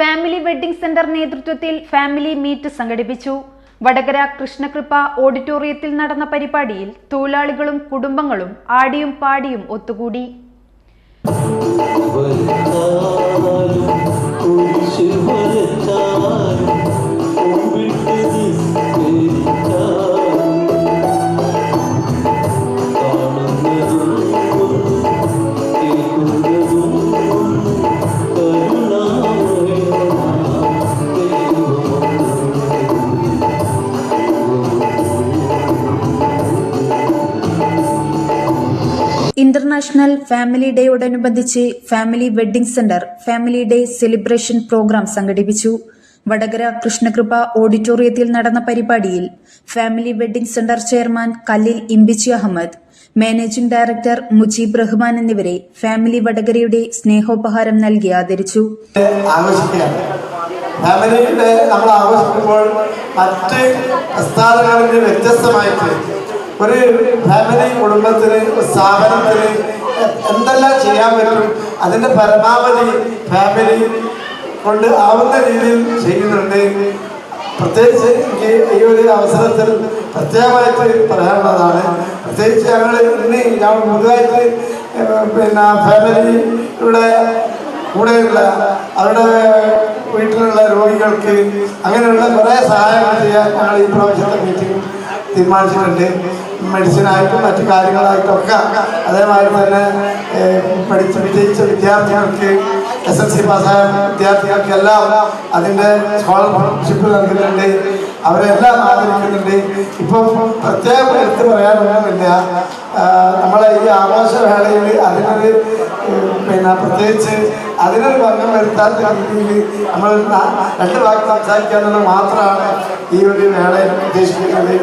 Family wedding centre നേതൃത്വത്തിൽ family meet സംഘടിപ്പിച്ചു. വടകര കൃഷ്ണകൃപ ഓഡിറ്റോറിയത്തിൽ നടന്ന പരിപാടിയിൽ തൊഴിലാളികളും കുടുംബങ്ങളും ആടിയും പാടിയും ഒത്തുകൂടി. International family ഡേയോടനുബന്ധിച്ച് family wedding centre family day celebration programme സംഘടിപ്പിച്ചു. വടകര കൃഷ്ണകൃപ ഓഡിറ്റോറിയത്തിൽ നടന്ന പരിപാടിയിൽ family wedding centre chairman Kallil Imbichi Ahmed managing director Mujeeb Rahman എന്നിവരെ ഫാമിലി വടകരയുടെ സ്നേഹോപഹാരം നൽകി ആദരിച്ചു. ഫാമിലിയുടെ നമ്മൾ ആഘോഷിക്കുമ്പോൾ മറ്റ് പ്രസ്ഥാനങ്ങളിൽ വ്യത്യസ്തമായിട്ട് ഒരു ഫാമിലി കുടുംബത്തിന് സ്ഥാപനത്തിന് എന്തെല്ലാം ചെയ്യാൻ പറ്റും അതിന്റെ പരമാവധി ഫാമിലി കൊണ്ട് ആവുന്ന രീതിയിൽ ചെയ്യുന്നുണ്ട്. പ്രത്യേകിച്ച് എനിക്ക് ഈ ഒരു അവസരത്തിൽ പ്രത്യേകമായിട്ട് പറയാനുള്ളതാണ്. പ്രത്യേകിച്ച് ഞങ്ങൾ ഇന്ന് ഞാൻ പുതുതായിട്ട് പിന്നെ ഫാമിലിയുടെ കൂടെയുള്ള അവരുടെ വീട്ടിലുള്ള രോഗികൾക്ക് അങ്ങനെയുള്ള കുറേ സഹായങ്ങൾ ചെയ്യാൻ ഞങ്ങൾ ഈ പ്രാവശ്യത്തെ മീറ്റിംഗ് തീരുമാനിച്ചിട്ടുണ്ട്. മെഡിസിനായിട്ടും മറ്റു കാര്യങ്ങളായിട്ടൊക്കെ അതേമാതിരി തന്നെ പഠിച്ച വിജയിച്ച വിദ്യാർത്ഥികൾക്ക് എസ് എൽ സി പാസ്സായ വിദ്യാർത്ഥികൾക്ക് എല്ലാം അതിന്റെ സ്കോളർഷിപ്പ് നൽകുന്നുണ്ട്. അവരെല്ലാം ആദരിക്കുന്നുണ്ട്. ഇപ്പം പ്രത്യേകം എടുത്ത് പറയാനൊന്നുമില്ല. നമ്മളെ ഈ ആഘോഷവേളയിൽ അതിനൊരു പിന്നെ പ്രത്യേകിച്ച് അതിനൊരു ഭംഗം വരുത്താത്ത രീതിയിൽ നമ്മൾ രണ്ട് വാക്ക് സംസാരിക്കാമെന്നത് മാത്രമാണ് ഈ ഒരു വേളയിൽ ഉദ്ദേശിക്കുന്നത്.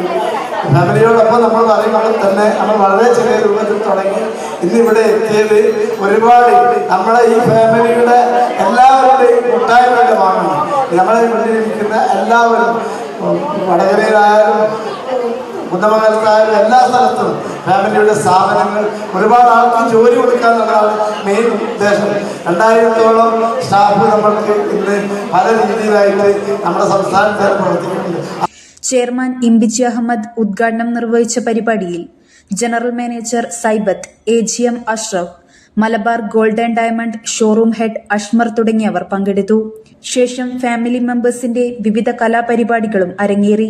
ഫാമിലിയോടൊപ്പം നമ്മൾ പറയുമ്പോൾ തന്നെ നമ്മൾ വളരെ ചെറിയ രൂപത്തിൽ തുടങ്ങി. ഇന്നിവിടെ എത്തിയത് ഒരുപാട് നമ്മളെ ഈ ഫാമിലിയുടെ എല്ലാവരുടെയും കൂട്ടായ്മയുടെ ഭാഗമാണ് നമ്മളെ മുന്നിലിരിക്കുന്ന എല്ലാവരും വടകരയിലായാലും കുന്നമംഗലത്തായാലും എല്ലാ സ്ഥലത്തും ഫാമിലിയുടെ സ്ഥാപനങ്ങൾ. ഒരുപാട് ആൾക്ക് ജോലി കൊടുക്കുക എന്നുള്ളതാണ് മെയിൻ ഉദ്ദേശം. രണ്ടായിരത്തോളം സ്റ്റാഫ് നമ്മൾക്ക് ഇന്ന് പല രീതിയിലായിട്ട് നമ്മുടെ സംസ്ഥാനത്ത് പ്രവർത്തിക്കുന്നുണ്ട് ചെയർമാൻ ഇംബിജി അഹമ്മദ് ഉദ്ഘാടനം നിർവഹിച്ച പരിപാടിയിൽ general manager Saibath A G M Ashraf Malabar golden diamond showroom head Ashmar തുടങ്ങിയവർ പങ്കെടുത്തു. ശേഷം ഫാമിലി മെമ്പേഴ്സിന്റെ വിവിധ കലാപരിപാടികളും അരങ്ങേറി.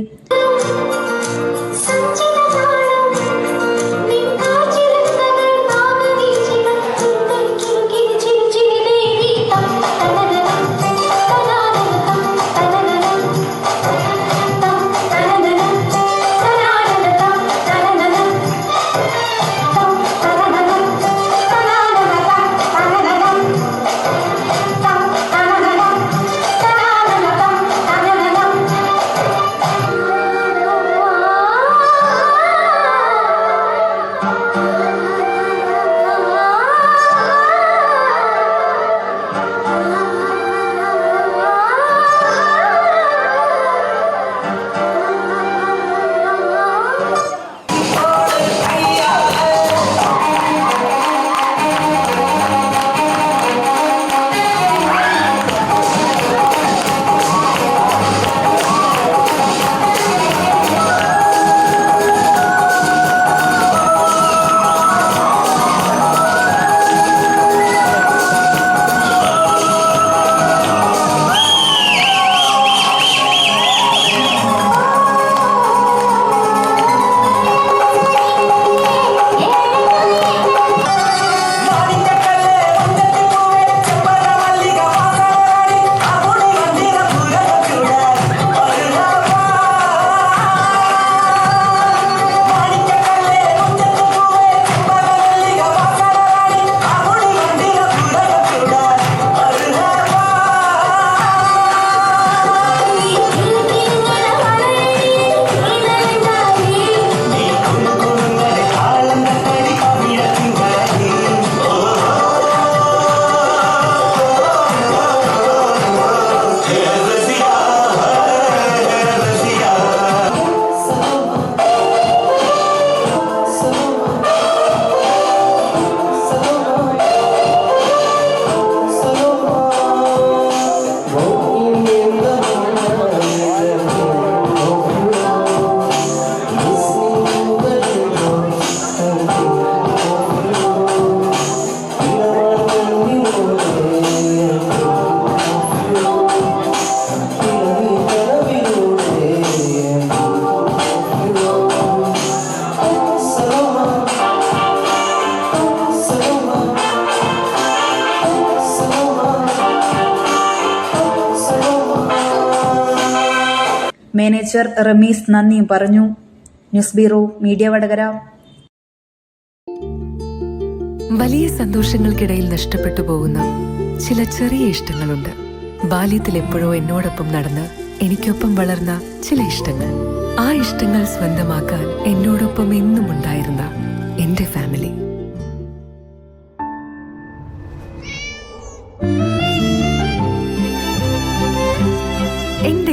മാനേജർ റമീസ് നന്ദിയും പറഞ്ഞു. News bureau media Vadakara. വലിയ സന്തോഷങ്ങൾക്കിടയിൽ നഷ്ടപ്പെട്ടു പോകുന്ന ചില ചെറിയ ഇഷ്ടങ്ങളുണ്ട്. ബാല്യത്തിൽ എപ്പോഴോ എന്നോടൊപ്പം നടന്ന് എനിക്കൊപ്പം വളർന്ന ചില ഇഷ്ടങ്ങൾ. ആ ഇഷ്ടങ്ങൾ സ്വന്തമാക്കാൻ എന്നോടൊപ്പം എന്നും ഉണ്ടായിരുന്ന എന്റെ ഫാമിലി.